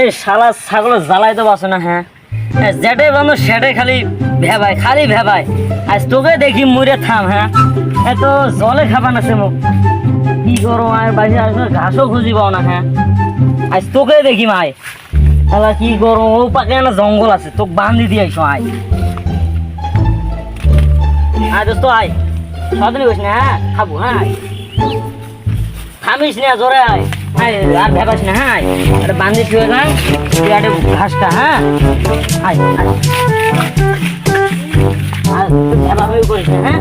এই শালা ছাগল জ্বালাই তো বাসে না হ্যাঁ? যেটে বন্ধু, সেটে খালি ভেবাই খালি ভেবাই আজ তোকে দেখি মুড়ে থাম হ্যাঁ? এ তো জলে খাবার আছে মোক। কি করো আয় বাড়ি আসবে ঘাসও খুঁজি পাও না হ্যাঁ? আজ তোকে দেখি মাই। তাহলে কি করো ও পাকে না জঙ্গল আছে, তোকে বান্ধি দিয়ে আইসো আয়। আয় দোস্ত, আয়। সদিন কইস না হ্যাঁ? খাব হ্যাঁ। থামিস না, জোরে আয়। আর ভেবাস না হ্যাঁ। এটা বান্ধি থুয়ে না তুই একটা ঘাসটা হ্যাঁ? আয় হ্যাঁ।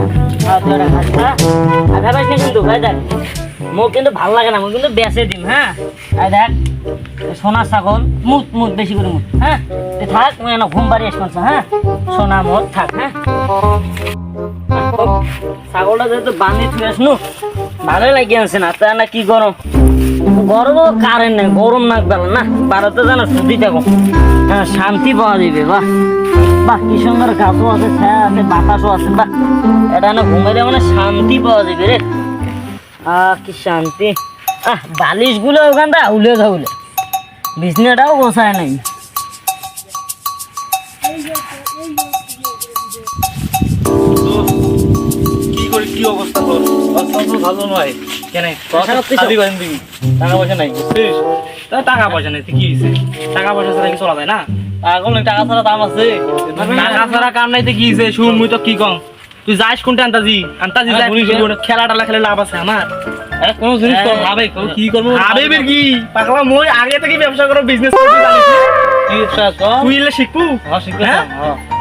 হ্যাঁ? সোনা ছাগল, মুত মুত, বেশি করে মুত হ্যাঁ? থাক, মুই এনে ঘুম বাড়ি আসব হ্যাঁ? সোনা, মত, থাক হ্যাঁ? ছাগলটা যেহেতু বান্ধি তুই আসনু ভালোই লাগি আছে না, তা না কি গরম? গরম কারেন্ট নেই, গরম নাক বেলা না? বারোতে যেন ছুটি থাকো হ্যাঁ শান্তি পাওয়া যাবে, বাহ। বাহ, কি সুন্দর গাছও আছে, ছায়া আছে, বাতাসও আছে, বাহ। এটা না ঘুমাইলে মানে শান্তি পাওয়া যাবে রে। আহ, কি শান্তি। আহ, বালিশগুলো ওখানটা উলে ধুলে বিছনাটাও গোছায় নাই। অবস্থা তোর? অবস্থা তো ভালো নয়। কেন? পয়সা- বান দিবি টাকা পয়সা নাই বুঝছিস? টাকা পয়সা নেই কি হয়েছে? টাকা পয়সা ছাড়া কি চলা যায় না? পাগল টাকা ছাড়া দাম আছে। টাকা ছাড়া কাম নাই তো কি হয়েছে? শুন মুই তো কি কম? তুই যাস কোনটা আন্তাজি? আন্তাজি যাই খেলা টেলা খেলে লাভ আছে আমার। কোন জিনিস তো ভাবে কি করব? ভাবে বের কি? পাগলা মই আগে থেকে ব্যবসা করো বিজনেস করতে জানিস না? ব্যবসা কর তুই এলে শিখবু? হ্যাঁ শিখবে হ্যাঁ?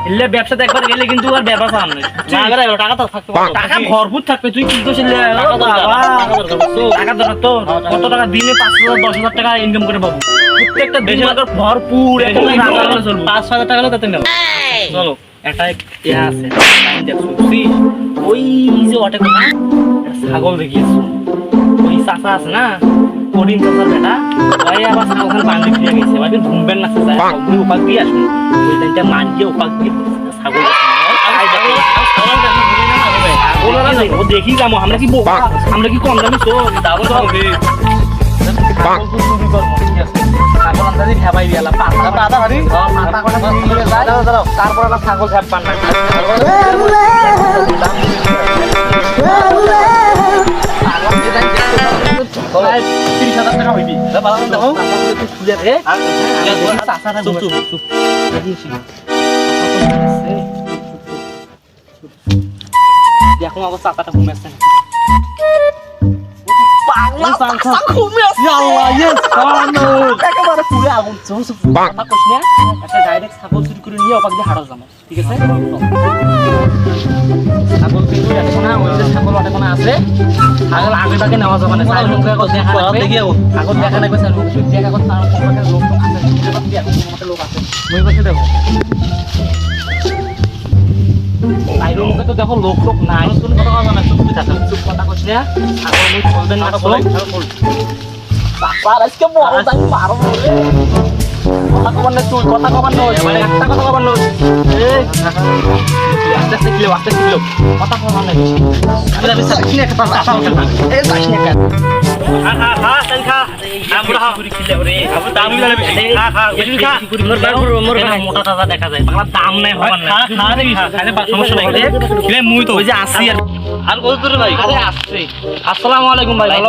এলে ব্যবসাতে একবার গেলে কিন্তু আর ব্যবসা সামনে টাকা তো থাকতে টাকা ভরপুর থাকবে তুই কি করছিস? টাকা দরকার, হ্যাঁ, কত টাকা দিনে পাঁচ হাজার দশ হাজার টাকা ইনকাম করে পাবো। প্রত্যেকটা দিন ভরপুর পাঁচ হাজার টাকা হলে তাতে নেব। চলো একটা ইয়া আছে? ওই যে অটে ছাগল দেখিয়েছো। ওই চাচা আছে না? করিম চাচার বেটা ওই আবার ছাগল বান্ধি দিয়ে গেছে এবার ঘুমবেন না চাচা ওই উপাক দিয়ে আসুন। ওই টাইমটা মান দিয়ে উপাক দিয়ে ছাগল দেখি। যাব আমরা কি বোকা আমরা কি কম দামি চোর? দাবো তো হবে ছাগল হইবি খুলে দে চুপ চুপ চুপ দেখো আমার চাতাটা ঘুমেছে ঠিক আছে ছাগল ছাগল আছে ছাগল আগে টাকে নেওয়া যাবে না মুখে এখন দেখা লাগবে দেখি। এখন দেখা লাগবে ছাগল মুখে দেখা এখন তার লোক আছে। লোক আছে মই বসে দেখো বাইরের মুখে তো দেখো লোক টোক নাই। কোন কথা কথা না চুপ থাকা চুপ কথা কইছ না ছাগল মুখ চলবেন না চলো বাবার আজকে বড় তাই পারব রে কথা কবার না তুই কথা কবার না মানে একটা কথা কবার না আস্তে কিলো কিলো কথা আমি আমি সাথে কিনে একটা পাতা না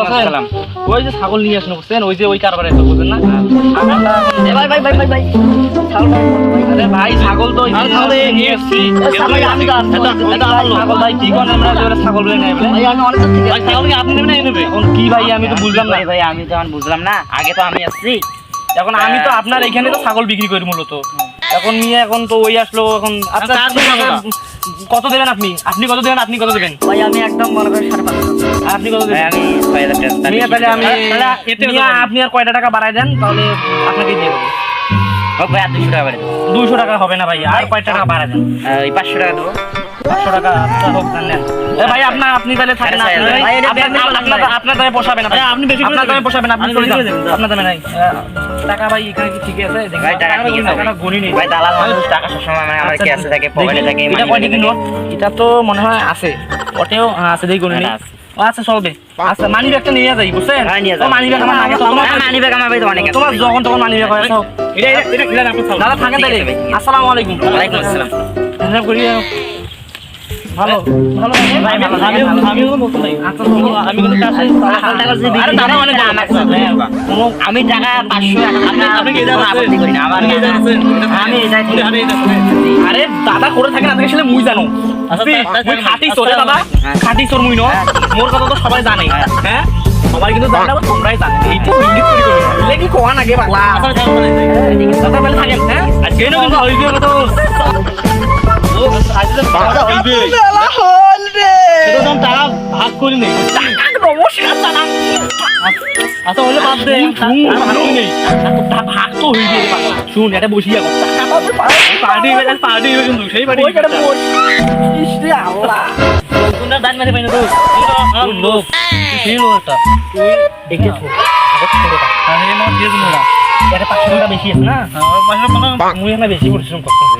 ভাই ওই যে ছাগল নিয়ে আসেন বুঝছেন? ওই যে ওই কারবারে তো বুঝেন না? এ ভাই ভাই ভাই ভাই ভাই। আরে ভাই ছাগল তো বলে নেই বলে কি আপনি নেবেন নেবে কি ভাই আমি তো বুঝলাম না। ভাই ভাই আমি তো এখন বুঝলাম না। আগে তো আমি আসছি। এখন আমি তো আপনার এখানে তো ছাগল বিক্রি করি মূলত। এখন নিয়ে এখন তো ওই আসলো এখন আচ্ছা ওটা? কত দেবেন আপনি? আপনি কত দেবেন? আপনি কত দেবেন? ভাই আমি একদম মনে করি সাড়ে আপনি কত দেবেন? আমি ছয় হাজার টাকা নিয়ে তাহলে আমি। আপনি আর কয়টা টাকা বাড়াই দেন তাহলে আপনাকে দিয়ে দেবো। ভাই আর দুশো টাকা হবে না ভাই আর কয় টাকা দেন? পাঁচশো টাকা দেবো। পাঁচশো টাকা আচ্ছা হোক নেন। ভাই আপনার আপনি তাহলে থাকেন আপনার- এটা আপনার- বেশি আপনার- বললাম ভাই। আপনার দামে পোষাবে না ভাই ভাই, আপনি বেশি আপনার দামে পোষাবে না আপনি আপনি চলে বেশি যান। করে দেবেন, আপনার দামে নাই। টাকা ভাই এখানে কি ঠিক আছে? ভাই টাকা টাকাটা ঠিক আছে টাকাটা গুনি নেই। ভাই দালাল মানুষ টাকা সবসময় মানে আমার আচ্ছা, ক্যাশে থাকে পকেটে থাকে এটা কয়টি। নোট? তো মনে হয় আছে। ওটাও হ্যাঁ, আছে দেখি গুনি নেই। হ্যাঁ, আচ্ছা চলবে আচ্ছা মানি ব্যাগটা নিয়ে যাই বুঝছেন হ্যাঁ, নিয়ে যাও। মানি ব্যাগ আমার আগে তো তোমার মানি ব্যাগ আমার বাড়িতে অনেক তোমার যখন তখন মানি ব্যাগ হয় এটা এটা এটা দাদা থাকেন তাহলে। আসসালামু আলাইকুম ওয়ালাইকুম আসসালাম। করি। ভালো ভালো আমি আমি নতুন নাই আচ্ছা চলো আমি কোনো কাছে টাকা আরে দাদা অনেক দাম আছে। আমি টাকা পাঁচশো এক আপনি কি কোনো আপত্তি করি না আমার আপনি কি জানেন আমি আরে আরে দাদা করে থাকে না থাকে সেটা মুই জানো আচ্ছা, খাটি চলে দাদা হ্যাঁ। খাটি চোর মুই ন হ্যাঁ। মোর কথা তো সবাই জানে হ্যাঁ সবাই কিন্তু জানে না তোমরাই জানে এইটা ইঙ্গিত করে করে এলে কি কোয়া নাগে আচ্ছা বলে থাকেন হ্যাঁ আজকে কিন্তু হইবে তো ভাগ করি নেই নমস্কার আচ্ছা হলে বাদ দে। ভাগ তো হয়ে শুন এটা বসি যাব পার্টি পার্টি কিন্তু সেই পার্টি আল্লাহ। দান মারি তো? লোক? তুই ছোটটা দিয়ে এটা পাঁচশো টাকা বেশি আছে না? পাশে পাশে মুই এখানে বেশি পরিশ্রম করতে না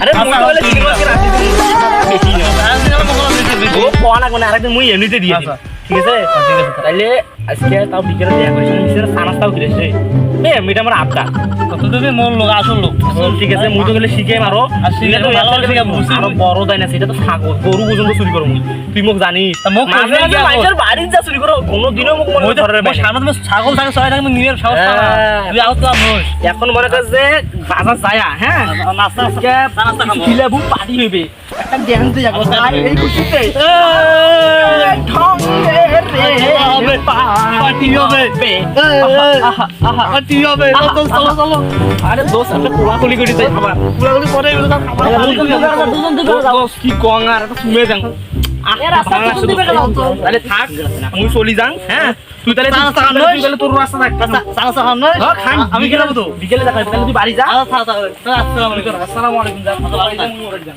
আরে মুই না না আরেকদিন মুই এমনিতে দিয়ে। ঠিক আছে ঠিক আছে তাইলে আজকে তাও বিকেলে দেখা কিনেছে বে আমার আবদার কত লোক আসল লোক। ঠিক আছে মুই তো গেলে শিখে মারো আর বড় দেয় না সেটা তো ছাগল গরু পর্যন্ত চুরি করো তুই মোক জানিস? মানুষের বাড়ির যা চুরি করো কোনোদিনও মোক মনে ধরে সামনে তুমি ছাগল থাকে সবাই থাকে নিজের সাহস পাও না। তুই আউট তো এখন মনে কর যে বাজার যায় হ্যাঁ নাস্তা আজকে নাস্তা খাব। হইবে। একটা জ্ঞান দিয়ে যাব এই খুশিতে এই, ঠঙ্গে রে পার্টি হবে। পার্টি হবে চলো চলো আরে দোস্ত আপনি কোলাকুলি করি তাই খাবার পুরাগুলি পরে কি কং আর শুনে যান রাস্তা থাক আমি চলি যাং হ্যাঁ তুই তাহলে। তাহলে তোর রাস্তা থাক হ্যাঁ, খান। আমি খেলাবো তো বিকেলে দেখা তুই বাড়ি যা আসসালামু আলাইকুম আসসালামু আলাইকুম যা